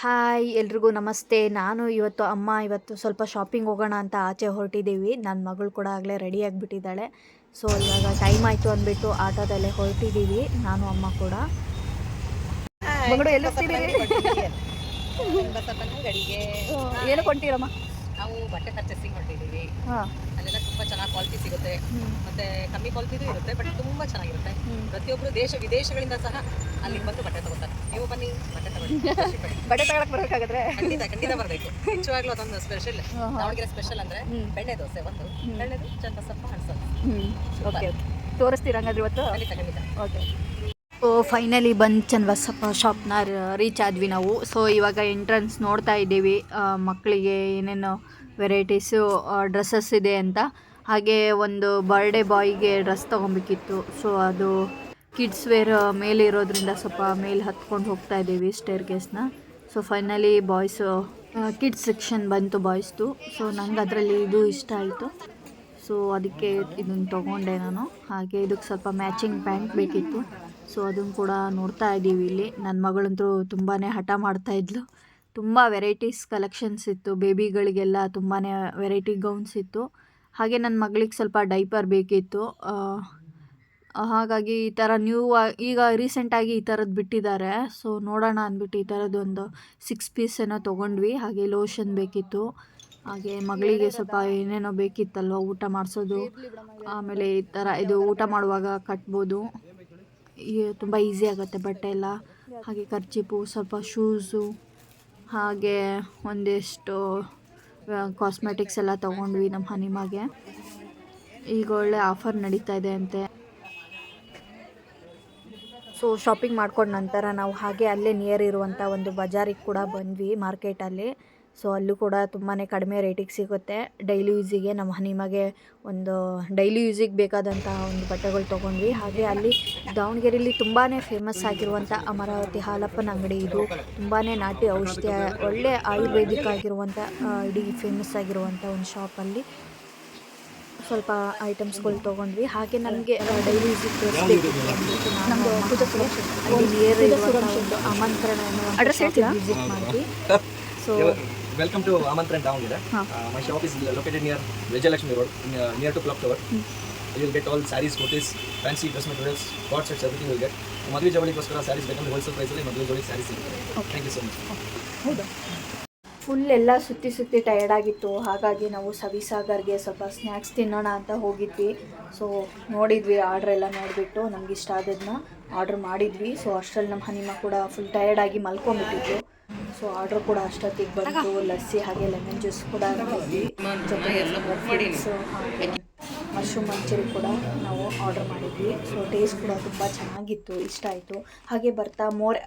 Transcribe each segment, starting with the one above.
Hi ಎಲ್ರಿಗೂ ನಮಸ್ತೆ. ನಾನು ಇವತ್ತು ಅಮ್ಮ ಇವತ್ತು ಸ್ವಲ್ಪ ಶಾಪಿಂಗ್ ಹೋಗೋಣ ಅಂತ ಆಚೆ ಹೊರಟಿದ್ದೀವಿ. ನನ್ನ ಮಗಳು ಕೂಡ ಆಗಲೇ ರೆಡಿ ಆಗಿಬಿಟ್ಟಿದ್ದಾಳೆ. ಸೊ ಇವಾಗ ಟೈಮ್ ಆಯಿತು ಅಂದ್ಬಿಟ್ಟು ಆಟೋದಲ್ಲೇ ಹೊರಟಿದ್ದೀವಿ. ನಾನು ಅಮ್ಮ ಕೂಡ. ಮಗಳು ಎಲ್ಲ ಏನು ಕೊಂಟಿರಮ್ಮ ಬಟ್ಟೆ ಪರ್ಚೇಸಿಂಗ್ ಹೊರಟಿದ್ದೀವಿ ಅಲ್ಲೆಲ್ಲ ತುಂಬಾ ಚೆನ್ನಾಗಿ ಕ್ವಾಲಿಟಿ ಸಿಗುತ್ತೆ. ಮತ್ತೆ ಕಮ್ಮಿ ಕ್ವಾಲಿಟಿದು ಇರುತ್ತೆ ಬಟ್ ತುಂಬಾ ಚೆನ್ನಾಗಿರುತ್ತೆ. ಪ್ರತಿಯೊಬ್ಬರು ದೇಶ ವಿದೇಶಗಳಿಂದ ಸಹ ಅಲ್ಲಿ ಬಂದು ಬಟ್ಟೆ ತಗೋತಾರೆ. ನೀವು ಬನ್ನಿ ಬಟ್ಟೆ ತಗೊಳ್ಳಿ. ಬಟ್ಟೆ ತಗೊಳಕ್ ಬರಬೇಕಾಗದ್ರೆ ಖಂಡಿತ ಖಂಡಿತ ಬರಬೇಕು. ನಿಜವಾಗ್ಲೂ ಅದೊಂದು ಸ್ಪೆಷಲ್. ದಾವಣಗೆರೆ ಸ್ಪೆಷಲ್ ಅಂದ್ರೆ. ಬೆಣ್ಣೆ ದೋಸೆ ಒಂದು. ಬೆಣ್ಣೆದು ಚಂದ ಹ್ಞೂ ಓಕೆ ತೋರಿಸ್ತೀರಾ ಹಂಗಾದ್ರೆ ಇವತ್ತು? ಖಂಡಿತ ಖಂಡಿತ. ಓಕೆ. ಓ ಫೈನಲಿ ಬಂದು ಚನ್ನಬಸಪ್ಪ ಶಾಪ್ನ ರೀಚ್ ಆದ್ವಿ ನಾವು. ಸೊ ಇವಾಗ ಎಂಟ್ರೆನ್ಸ್ ನೋಡ್ತಾ ಇದ್ದೀವಿ. ಮಕ್ಕಳಿಗೆ ಏನೇನು ವೆರೈಟೀಸು ಡ್ರೆಸ್ಸಸ್ ಇದೆ ಅಂತ. ಹಾಗೆ ಒಂದು ಬರ್ಡೇ ಬಾಯ್ಗೆ ಡ್ರೆಸ್ ತೊಗೊಬೇಕಿತ್ತು. ಸೊ, ಅದು ಕಿಡ್ಸ್ ವೇರ್ ಮೇಲೆ ಇರೋದ್ರಿಂದ ಸ್ವಲ್ಪ ಮೇಲೆ ಹತ್ಕೊಂಡು ಹೋಗ್ತಾ ಇದ್ದೀವಿ ಸ್ಟೇರ್ ಕೇಸ್ನ. So, finally boys kids section ಬಂತು ಬಾಯ್ಸ್ದು. ಸೊ, ನಂಗೆ ಅದರಲ್ಲಿ ಇದು ಇಷ್ಟ ಆಯಿತು. ಸೊ, ಅದಕ್ಕೆ ಇದನ್ನು ತೊಗೊಂಡೆ ನಾನು. ಹಾಗೆ ಇದಕ್ಕೆ ಸ್ವಲ್ಪ ಮ್ಯಾಚಿಂಗ್ ಪ್ಯಾಂಟ್ ಬೇಕಿತ್ತು. ಸೊ ಅದನ್ನು ಕೂಡ ನೋಡ್ತಾ ಇದ್ದೀವಿ ಇಲ್ಲಿ. ನನ್ನ ಮಗಳಂತೂ ತುಂಬಾ ಹಠ ಮಾಡ್ತಾ ಇದ್ಲು. ತುಂಬ ವೆರೈಟೀಸ್ ಕಲೆಕ್ಷನ್ಸ್ ಇತ್ತು. ಬೇಬಿಗಳಿಗೆಲ್ಲ ತುಂಬಾ ವೆರೈಟಿ ಗೌನ್ಸ್ ಇತ್ತು. ಹಾಗೆ ನನ್ನ ಮಗಳಿಗೆ ಸ್ವಲ್ಪ ಡೈಪರ್ ಬೇಕಿತ್ತು. ಹಾಗಾಗಿ ಈ ಥರ ನ್ಯೂ ಈಗ ರೀಸೆಂಟಾಗಿ ಈ ಥರದ್ದು ಬಿಟ್ಟಿದ್ದಾರೆ. ಸೊ, ನೋಡೋಣ ಅಂದ್ಬಿಟ್ಟು ಈ ಥರದ್ದೊಂದು ಸಿಕ್ಸ್ ಪೀಸ್ ಏನೋ ತೊಗೊಂಡ್ವಿ. ಹಾಗೆ ಲೋಷನ್ ಬೇಕಿತ್ತು. ಹಾಗೆ ಮಗಳಿಗೆ ಸ್ವಲ್ಪ ಏನೇನೋ ಬೇಕಿತ್ತಲ್ವ ಊಟ ಮಾಡಿಸೋದು. ಆಮೇಲೆ ಈ ಥರ ಇದು ಊಟ ಮಾಡುವಾಗ ಕಟ್ಬೋದು. ತುಂಬ ಈಸಿ ಆಗುತ್ತೆ ಬಟ್ಟೆ ಎಲ್ಲ. ಹಾಗೆ ಖರ್ಚಿಪು ಸ್ವಲ್ಪ ಶೂಸು. ಹಾಗೆ ಒಂದಿಷ್ಟು ಕಾಸ್ಮೆಟಿಕ್ಸ್ ಎಲ್ಲ ತೊಗೊಂಡ್ವಿ ನಮ್ಮ ಹನಿಮಾಗೆ. ಈಗ ಒಳ್ಳೆ ಆಫರ್ ನಡೀತಾ ಇದೆ ಅಂತೆ. ಸೊ ಶಾಪಿಂಗ್ ಮಾಡ್ಕೊಂಡ ನಂತರ ನಾವು ಹಾಗೆ ಅಲ್ಲೇ ನಿಯರ್ ಇರುವಂಥ ಒಂದು ಬಜಾರಿಗೆ ಕೂಡ ಬಂದ್ವಿ ಮಾರ್ಕೆಟಲ್ಲಿ. ಸೊ ಅಲ್ಲೂ ಕೂಡ ತುಂಬಾ ಕಡಿಮೆ ರೇಟಿಗೆ ಸಿಗುತ್ತೆ. ಡೈಲಿ ಯೂಸಿಗೆ ನಮ್ಮ ಹನಿಮಗೆ ಒಂದು ಡೈಲಿ ಯೂಸಿಗೆ ಬೇಕಾದಂತಹ ಒಂದು ಬಟ್ಟೆಗಳು ತೊಗೊಂಡ್ವಿ. ಹಾಗೆ ಅಲ್ಲಿ ದಾವಣಗೆರೆಯಲ್ಲಿ ತುಂಬಾ ಫೇಮಸ್ ಆಗಿರುವಂಥ ಅಮರಾವತಿ ಹಾಲಪ್ಪನ ಅಂಗಡಿ. ಇದು ತುಂಬಾ ನಾಟಿ ಔಷಧಿ ಒಳ್ಳೆ ಆಯುರ್ವೇದಿಕ್ ಆಗಿರುವಂಥ ಇಡೀ ಫೇಮಸ್ ಆಗಿರುವಂಥ ಒಂದು ಶಾಪಲ್ಲಿ ಸ್ವಲ್ಪ ಐಟಮ್ಸ್ಗಳು ತೊಗೊಂಡ್ವಿ. ಹಾಗೆ ನಮಗೆ ಡೈಲಿ ಅಲ್ಲಿ ನಿಯರ್ ಆಮಂತ್ರಣ? ವಿಸಿಟ್ ಮಾಡಿದ್ವಿ so Welcome to Amantran town ಇದೆ my shop is located near Vijayalakshmi road near to clock tower to will get all sarees get fancy dress materials fancy sets everything will get. ಮದುವೆ ಜವಳಿಗೋಸ್ಕರ ಸ್ಯಾರೀಸ್ ಬೇಕಂದ್ರೆ wholesale ಪ್ರೈಸಲ್ಲಿ ಮದುವೆ ಜವಳಿ sarees ಸಿಗುತ್ತೆ. Thank you so much ಹೌದಾ? Full ಎಲ್ಲ ಸುತ್ತಿ ಸುತ್ತಿ ಟಯರ್ಡ್ ಆಗಿತ್ತು. ಹಾಗಾಗಿ ನಾವು ಸವಿಸಾಗರ್ಗೆ ಸ್ವಲ್ಪ ಸ್ನ್ಯಾಕ್ಸ್ ತಿನ್ನೋಣ ಅಂತ ಹೋಗಿದ್ವಿ. ಸೊ ನೋಡಿದ್ವಿ ಆರ್ಡ್ರ್ ಎಲ್ಲ ನೋಡಿಬಿಟ್ಟು ನಮ್ಗೆ ಇಷ್ಟ ಆದದನ್ನ ಆರ್ಡ್ರ್ ಮಾಡಿದ್ವಿ. ಸೊ ಅಷ್ಟರಲ್ಲಿ ನಮ್ಮ ಹನಿಮ ಕೂಡ ಫುಲ್ ಟಯರ್ಡ್ ಆಗಿ ಸೊ ಆರ್ಡ್ರ್ ಕೂಡ ಅಷ್ಟೊತ್ತಿಗೆ ಬಂತು ಲಸ್ಸಿ ಹಾಗೆ ಲೆಮನ್ ಜ್ಯೂಸ್ ಕೂಡ ಜೊತೆಗೆ ಮಶ್ರೂಮ್ ಮಂಚೂರಿ ಕೂಡ ನಾವು ಆರ್ಡರ್ ಮಾಡಿದ್ವಿ. ಸೊ ಟೇಸ್ಟ್ ಕೂಡ ತುಂಬ ಚೆನ್ನಾಗಿತ್ತು ಇಷ್ಟ ಆಯಿತು. ಹಾಗೆ ಬರ್ತಾ ಮೋರ್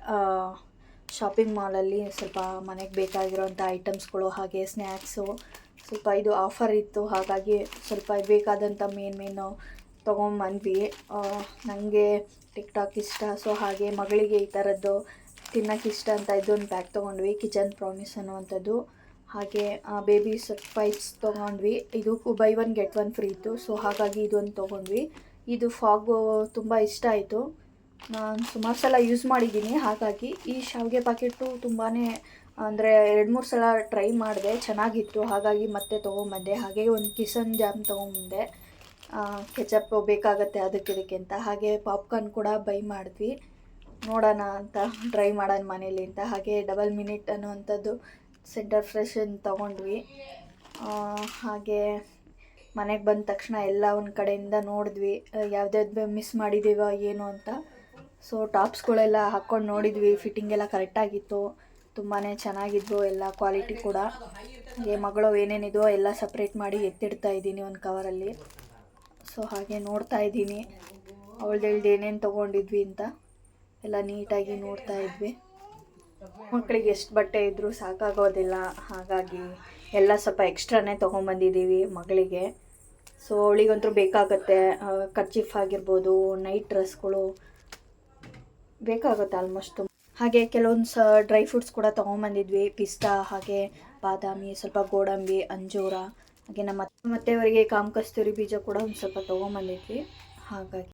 ಶಾಪಿಂಗ್ ಮಾಲಲ್ಲಿ ಸ್ವಲ್ಪ ಮನೆಗೆ ಬೇಕಾಗಿರೋಂಥ ಐಟಮ್ಸ್ಗಳು ಹಾಗೆ ಸ್ನ್ಯಾಕ್ಸು ಸ್ವಲ್ಪ ಇದು ಆಫರ್ ಇತ್ತು. ಹಾಗಾಗಿ ಸ್ವಲ್ಪ ಬೇಕಾದಂಥ ಮೇನ್ ಮೇನು ತೊಗೊಂಬಂದ್ವಿ. ನನಗೆ ಟಿಕ್ ಟಾಕ್ ಇಷ್ಟ. ಸೊ ಹಾಗೆ ಮಗಳಿಗೆ ಈ ಥರದ್ದು ತಿನ್ನೋಕೆ ಇಷ್ಟ ಅಂತ ಇದೊಂದು ಬ್ಯಾಗ್ ತೊಗೊಂಡ್ವಿ ಕಿಚನ್ ಪ್ರಾಮಿಸ್ ಅನ್ನುವಂಥದ್ದು. ಹಾಗೆ ಬೇಬಿ ಪೈಪ್ಸ್ ತೊಗೊಂಡ್ವಿ. ಇದು buy one get one free ಇತ್ತು. ಸೊ ಹಾಗಾಗಿ ಇದೊಂದು ತೊಗೊಂಡ್ವಿ. ಇದು ಫಾಗು ತುಂಬ ಇಷ್ಟ ಆಯಿತು. ನಾನು ಸುಮಾರು ಸಲ ಯೂಸ್ ಮಾಡಿದ್ದೀನಿ. ಹಾಗಾಗಿ ಈ ಶಾವಿಗೆ ಪ್ಯಾಕೆಟು ತುಂಬಾ ಅಂದರೆ ಎರಡು, ಮೂರು ಸಲ ಟ್ರೈ ಮಾಡಿದೆ. ಚೆನ್ನಾಗಿತ್ತು. ಹಾಗಾಗಿ ಮತ್ತೆ ತೊಗೊಂಬಂದೆ. ಹಾಗೆ ಒಂದು ಕಿಸನ್ ಜಾಮ್ ತೊಗೊಂಬಂದೆ. ಕೆಚಪ್ ಬೇಕಾಗತ್ತೆ ಅದಕ್ಕೆ, ಇದಕ್ಕೆ ಅಂತ. ಹಾಗೆ ಪಾಪ್ಕಾರ್ನ್ ಕೂಡ ಬೈ ಮಾಡಿದ್ವಿ. ನೋಡೋಣ ಅಂತ ಟ್ರೈ ಮಾಡೋಣ ಮನೇಲಿ ಅಂತ. ಹಾಗೆ ಡಬಲ್ ಮಿನಿಟ್ ಅನ್ನುವಂಥದ್ದು ಸೆಂಟರ್ ಫ್ರೆಶ್ ತೊಗೊಂಡ್ವಿ. ಹಾಗೆ ಮನೆಗೆ ಬಂದ ತಕ್ಷಣ ಎಲ್ಲ ಒಂದು ಕಡೆಯಿಂದ ನೋಡಿದ್ವಿ. ಯಾವುದ್ಯಾವ್ದು ಮಿಸ್ ಮಾಡಿದ್ದೀವ ಏನು ಅಂತ. ಸೊ ಟಾಪ್ಸ್ಗಳೆಲ್ಲ ಹಾಕ್ಕೊಂಡು ನೋಡಿದ್ವಿ. ಫಿಟ್ಟಿಂಗ್ ಎಲ್ಲ ಕರೆಕ್ಟಾಗಿತ್ತು ತುಂಬಾ ಚೆನ್ನಾಗಿದ್ವು ಎಲ್ಲ ಕ್ವಾಲಿಟಿ ಕೂಡ. ಹಾಗೆ ಮಗಳು ಏನೇನಿದೋ ಎಲ್ಲ ಸಪ್ರೇಟ್ ಮಾಡಿ ಎತ್ತಿಡ್ತಾ ಇದ್ದೀನಿ ಒಂದು ಕವರಲ್ಲಿ ಸೊ ಹಾಗೆ ನೋಡ್ತಾ ಇದ್ದೀನಿ. ಅವಳದೇಳ್ದು ಏನೇನು ತೊಗೊಂಡಿದ್ವಿ ಅಂತ. ಎಲ್ಲ ನೀಟಾಗಿ ನೋಡ್ತಾ ಇದ್ವಿ. ಮಕ್ಕಳಿಗೆ ಎಷ್ಟು ಬಟ್ಟೆ ಇದ್ದರೂ ಸಾಕಾಗೋದಿಲ್ಲ. ಹಾಗಾಗಿ ಎಲ್ಲ ಸ್ವಲ್ಪ ಎಕ್ಸ್ಟ್ರಾನೇ ತೊಗೊಂಬಂದಿದ್ದೀವಿ ಮಗಳಿಗೆ. ಸೊ ಅವಳಿಗಂತೂ ಬೇಕಾಗತ್ತೆ ಕರ್ಚಿಫ್ ಆಗಿರ್ಬೋದು, ನೈಟ್ ಡ್ರೆಸ್ಗಳು ಬೇಕಾಗುತ್ತೆ ಆಲ್ಮೋಸ್ಟ್. ಹಾಗೆ ಕೆಲವೊಂದು ಸ, ಡ್ರೈ ಫ್ರೂಟ್ಸ್ ಕೂಡ ತೊಗೊಂಬಂದಿದ್ವಿ. ಪಿಸ್ತಾ, ಹಾಗೆ ಬಾದಾಮಿ, ಸ್ವಲ್ಪ ಗೋಡಂಬಿ, ಅಂಜೂರ, ಹಾಗೆ ನಮ್ಮ ಮತ್ತೆ ಅವರಿಗೆ ಕಾಮಕಸ್ತೂರಿ ಬೀಜ ಕೂಡ ಒಂದು ಸ್ವಲ್ಪ ತೊಗೊಂಬಂದಿದ್ವಿ. ಹಾಗಾಗಿ